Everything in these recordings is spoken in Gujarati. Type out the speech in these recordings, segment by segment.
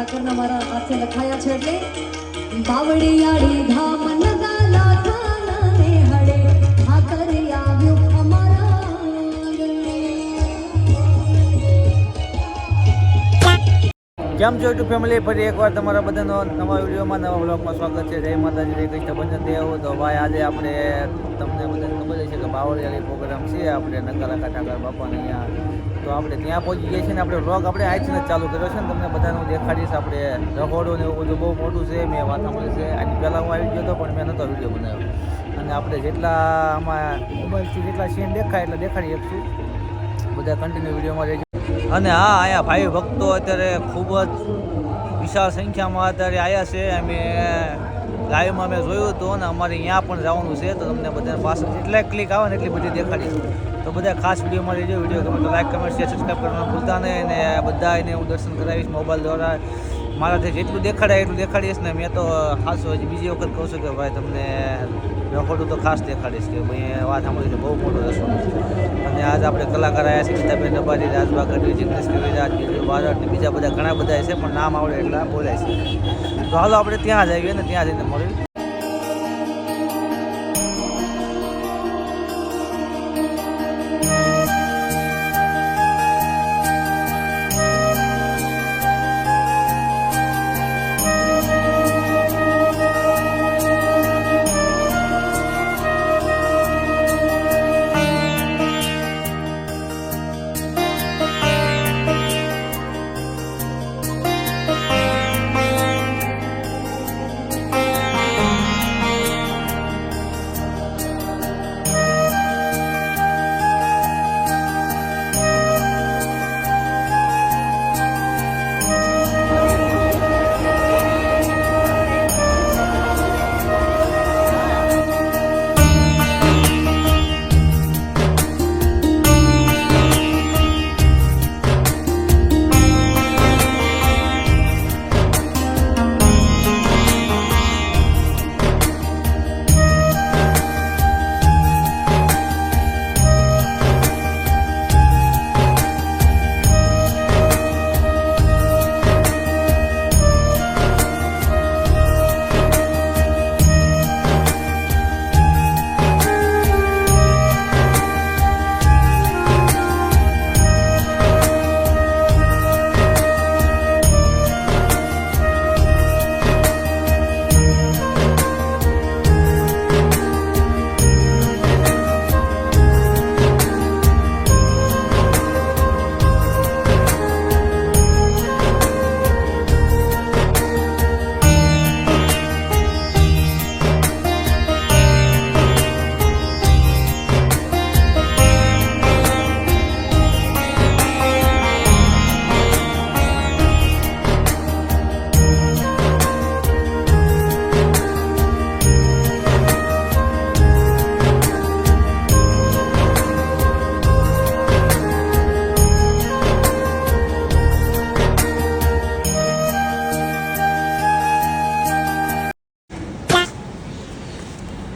ઠાકરના મારા હાથે લખાયા છે એટલે બાવળિયાળી ધામ કેમ છો યુટ્યુબ ફેમિલી, ફરી એકવાર તમારા બધાનો નવા વિડીયોમાં, નવા બ્લોગમાં સ્વાગત છે. જય માતાજી, જય કૃષ્ણ બંધન દેવ તો ભાઈ, આજે આપણે તમને બધાને ખબર છે કે બાવળિયાળી પ્રોગ્રામ છે. આપણે નકારા કાટાકાર બાપાને અહીંયા તો આપણે ત્યાં પહોંચી ગયા છીએ ને આપણે વ્લોગ આપણે આજથી જ ચાલુ કર્યો છે ને, તમને બધાને હું દેખાડીશ આપણે રખોડું ને એવું બધું બહુ મોટું છે, મેં વાત સાંભળી છે. આની પહેલાં હું આવી ગયો હતો, પણ મેં નહોતો વીડિયો બનાવ્યો. અને આપણે જેટલા આમાં મોબાઈલથી જેટલા સીન દેખાય એટલે દેખાડી શકશું બધા કન્ટિન્યુ વિડીયોમાં રહેજો. અને હા, અહીંયા ભાઈ ભક્તો અત્યારે ખૂબ જ વિશાળ સંખ્યામાં અત્યારે આવ્યા છે. અમે લાઈવમાં મેં જોયું હતું અને અમારે અહીંયા પણ જવાનું છે, તો તમને બધાને પાછળ જેટલા ક્લિક આવે ને એટલી બધી દેખાડી તો બધા ખાસ વિડીયોમાં રહેજો વીડિયો ગમે તો લાઈક કમેન્ટ શેર સબસ્ક્રાઈબ કરવાનું ભૂલતા નહીં. અને બધા એને હું દર્શન કરાવીશ મોબાઈલ દ્વારા. મારાથી જેટલું દેખાડાય એટલું દેખાડીશ ને મેં તો ખાસ બીજી વખત કહું છું કે ભાઈ તમને રખોડું તો ખાસ દેખાડીશ કે ભાઈ વાત સાંભળી છે બહુ મોટો રસોડું અને આજ આપણે કલાકાર આવ્યા છે ગીતાબેન રબારી રાજભા ગઢવી જિગ્નેશ કવિરાજ બીજું ભારત ને બીજા બધા ઘણા બધા છે, પણ નામ આવડે એટલા બોલાય છે. તો હાલો આપણે ત્યાં જ આવીએ ને ત્યાં જઈને મળીએ.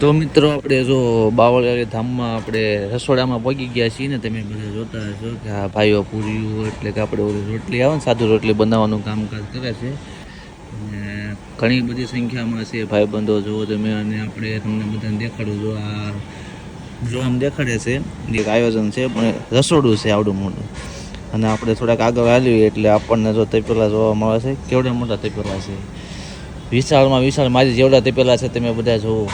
તો મિત્રો આપણે જો બાવળિયાળી ધામમાં આપણે રસોડામાં પહોંચી ગયા છીએ ને, તમે બધા જોતા હશો કે આ ભાઈઓ પૂર્યું એટલે કે આપણે ઓલી રોટલી આવે ને, સાદું રોટલી બનાવવાનું કામકાજ કરે છે. અને ઘણી બધી સંખ્યામાં છે ભાઈબંધો, જુઓ તમે, અને આપણે તમને બધાને દેખાડું, જો આ જો આમ દેખાડે છે, એક આયોજન છે, પણ રસોડું છે આવડું મોટું. અને આપણે થોડાક આગળ હાલીએ એટલે આપણને જો તપેલા જોવા મળે છે, કેવડા મોટા તપેલા છે. વિશાળમાં વિશાળ, મારી જેવડા તપેલા છે, તમે બધા જોવો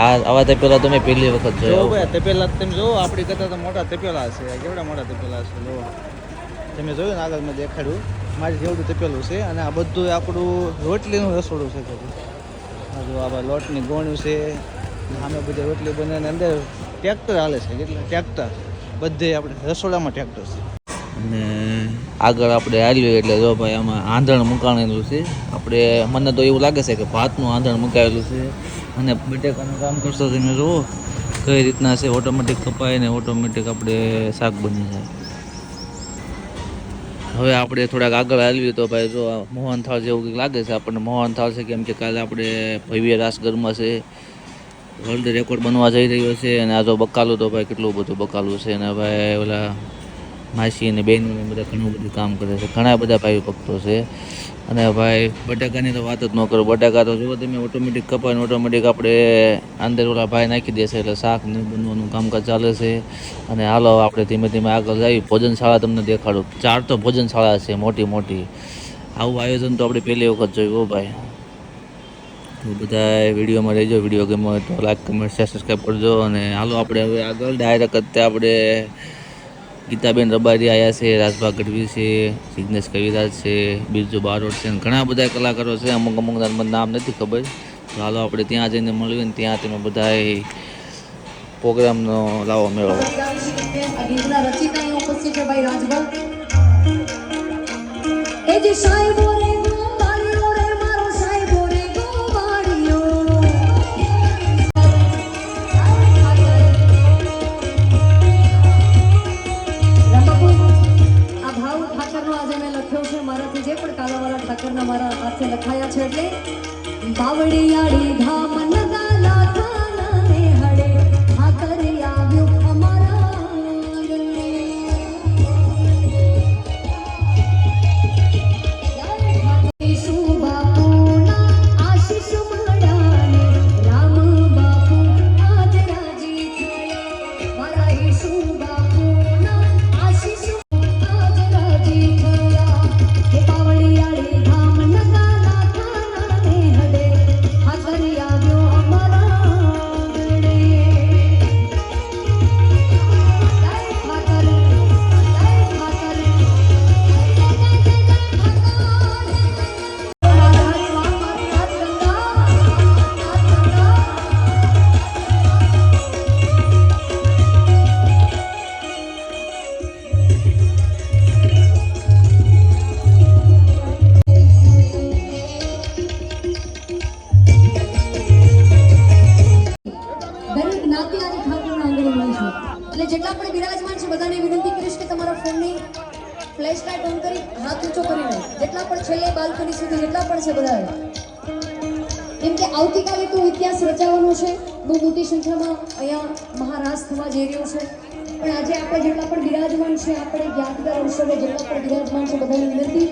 આ આવા તપેલા તમે પહેલી વખત જો ભાઈ તપેલા તમે જો આપણી કરતા તો મોટા તપેલા છે. કેવડા મોટા તપેલા છે જો તમે જોયું ને આગળ મેં દેખાડ્યું? મારી જેવડું તપેલું છે અને આ બધું આપણું રોટલીનું રસોડું છે બધું. આ જો આ લોટની ગોણ્યું છે. સામે બધી રોટલી બને અંદર ટ્રેક્ટર હાલે છે કેટલા? ટ્રેક્ટર. બધે આપણે રસોડામાં ટ્રેક્ટર છે. અને આગળ આપણે હાલ્યું એટલે જો ભાઈ આમાં આંધણ મુકાણેલું છે. આપણે મને તો એવું લાગે છે કે ભાતનું આંધણ મુકાયેલું છે. અને બટેકાનું કામ કરશો તમે જુઓ કઈ રીતના છે ઓટોમેટિક કપાય ને ઓટોમેટિક આપણે શાક બની જાય. હવે આપણે થોડાક આગળ હાલવી તો ભાઈ જો મોહન થાળ જેવું કંઈક લાગે છે આપણને. મોહન થાળ છે કેમ કે કાલે આપણે ભવ્ય રાસ ગરમાં છે વર્લ્ડ રેકોર્ડ બનવા જઈ રહ્યો છે અને આ જો બકાલું તો ભાઈ કેટલું બધું બકાલું છે અને ભાઈ ઓલા માસી અને બેન બધા ઘણું બધું કામ કરે છે. ઘણા બધા ભાઈ ભક્તો છે. અને ભાઈ, બટાકાની તો વાત જ ન કરો. બટાકા તો જુઓ તમે ઓટોમેટિક કપાય ઓટોમેટિક આપણે અંદર ઓલા ભાઈ નાખી દેશે, એટલે શાક ને બનવાનું કામકાજ ચાલે છે. અને હાલો, આપણે ધીમે ધીમે આગળ જઈએ ભોજનશાળા તમને દેખાડું. ચાર તો ભોજનશાળા છે, મોટી મોટી. આવું આયોજન તો આપણે પહેલી વખત જોયું, હો ભાઈ. તો બધા વિડીયોમાં રહેજો. વીડિયો ગમ્યો હોય તો લાઈક કમેન્ટ સબસ્ક્રાઈબ કરજો. અને હાલો, આપણે હવે આગળ. ડાયરેક્ટ અત્યારે આપણે ગીતાબેન રબારી આવ્યા છે, રાજભા ગઢવી છે જિજ્ઞેશ કવિરાજ છે, બિરજુ બારોટ છે ઘણા બધા કલાકારો છે. અમુક અમુક નામ નથી ખબર. હાલો આપણે ત્યાં જઈને મળીએ ને ત્યાં તમે બધા પ્રોગ્રામનો લાવો મેળવો રચિતા ઉપસ્થિત છે ભાઈ રાજભા. ફ્લેશ ઓન કરી હાથ ઊંચો કરીને જેટલા પણ છેલ્લે બાલ્કની સુધી જેટલા પણ છે બધા કેમ કે આવતીકાલે તો ઇતિહાસ રચાવાનો છે. બહુ મોટી સંખ્યામાં અહીંયા મહારાજ થવા જઈ રહ્યો છે. પણ આજે આપણે જેટલા પણ બિરાજમાન છે આપણે યાદગાર અવસરે જેટલા પણ બિરાજમાન છે બધાની વિનંતી.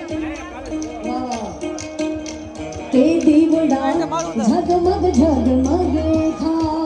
તે દીવડા ઝગમગ ઝગમગ થાય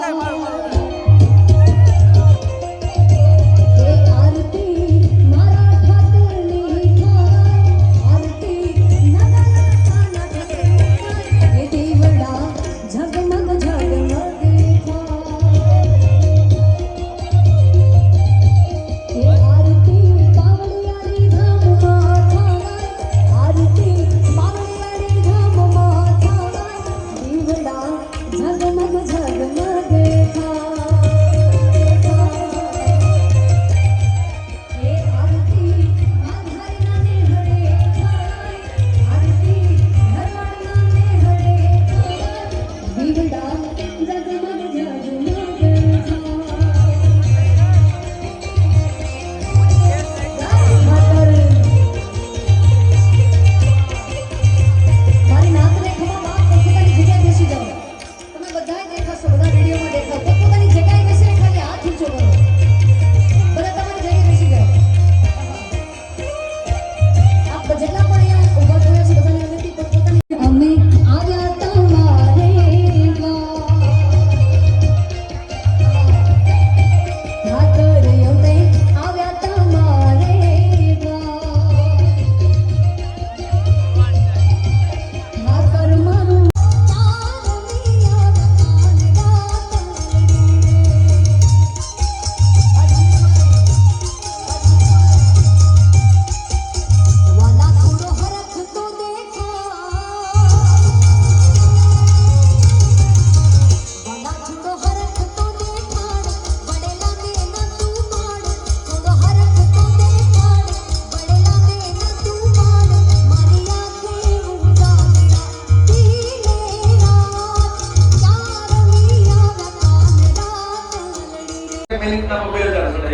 બે હજાર નથી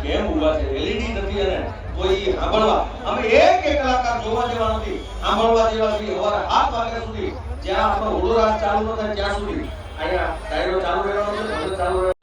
કેમ ઊભા અમે એક એક કલાકાર જોવા જેવા નથી, સાંભળવા જેવા નથી સવારે સાત વાગ્યા સુધી, જ્યાં આપણો ઉડો રાત ચાલુ ન થાય ત્યાં સુધી. 哎呀，咱说咱们这都咱们。